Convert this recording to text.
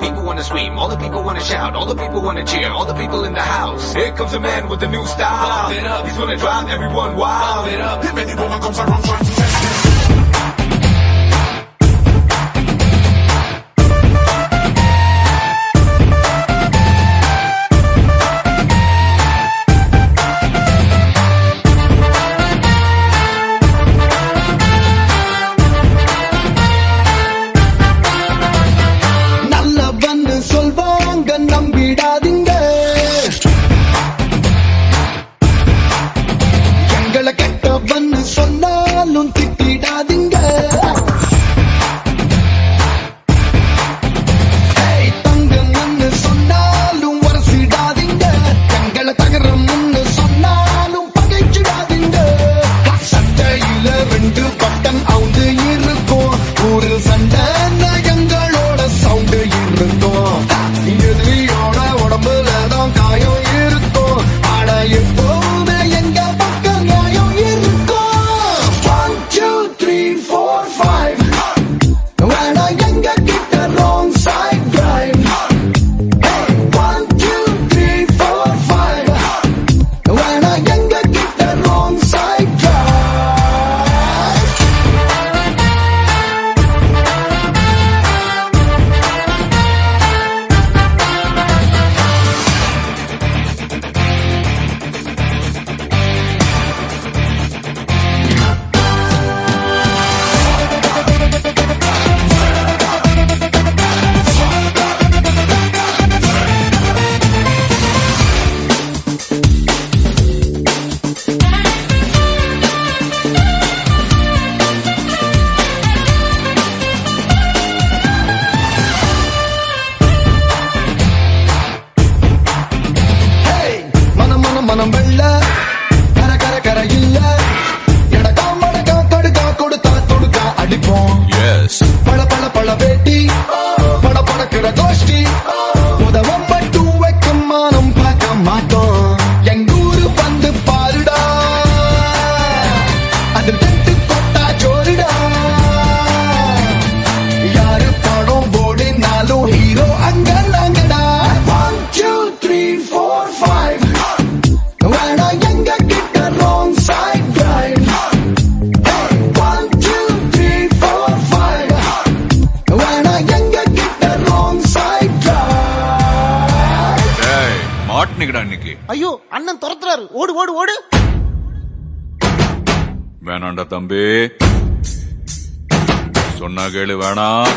People wanna scream, all the people wanna shout, all the people wanna cheer, all the people in the house. Here comes a man with a new style. Pump it up, he's gonna drive everyone wild. Pump it up, if any comes around trying to test. யாராலும் திட்டிடாதீங்க. Manambay. பண்ணிக்கடா இன்னைக்கு? ஐயோ அண்ணன் துரத்துறாரு. ஓடு ஓடு ஓடு. வேணாண்டா தம்பி. சொன்னா கேளு வேணாம்.